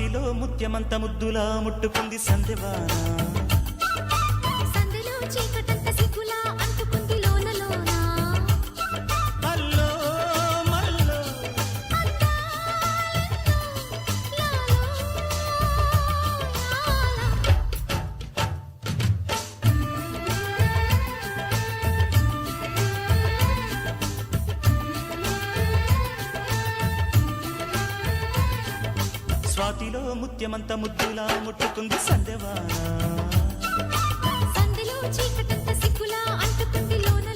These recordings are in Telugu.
పాటిలో ముత్యమంత ముద్దులా ముట్టుకుంది సంధ్యవానా? స్వాతిలో ముత్యమంత ముద్దులా ముట్టుకుంది సందెవా సందెలో చీకటంత సిక్కులా అంటుకుంది లోన.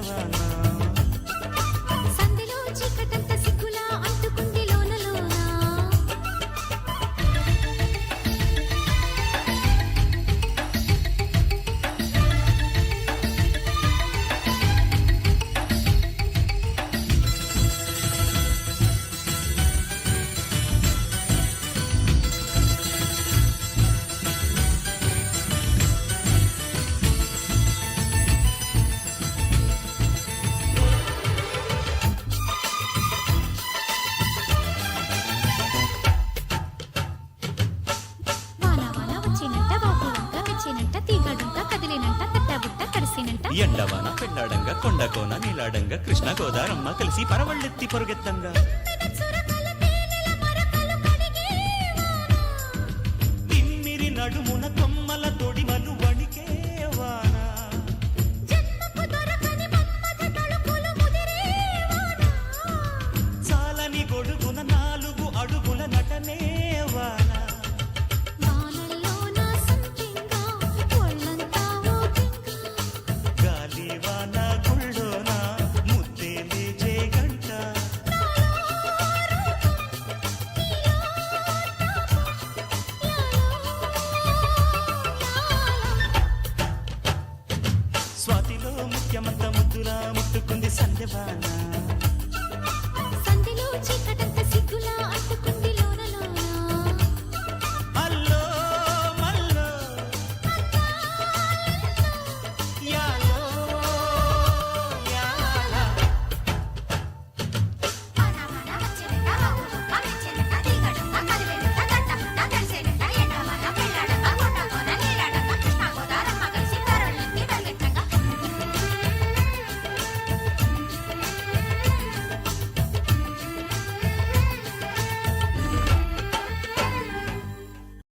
दीवाना మాట్లాడంట కదిలినంట తట్టబుట్ట కడిసినంట ఎండవాన పెళ్ళాడంగ కొండకోన నీలాడంగ కృష్ణ గోదారమ్మ కలిసి పరవళ్ళెత్తి పొరుగెత్తంగా నడుము ముత్యమంత ముద్దులా ముట్టుకుంది సంధ్యవాన.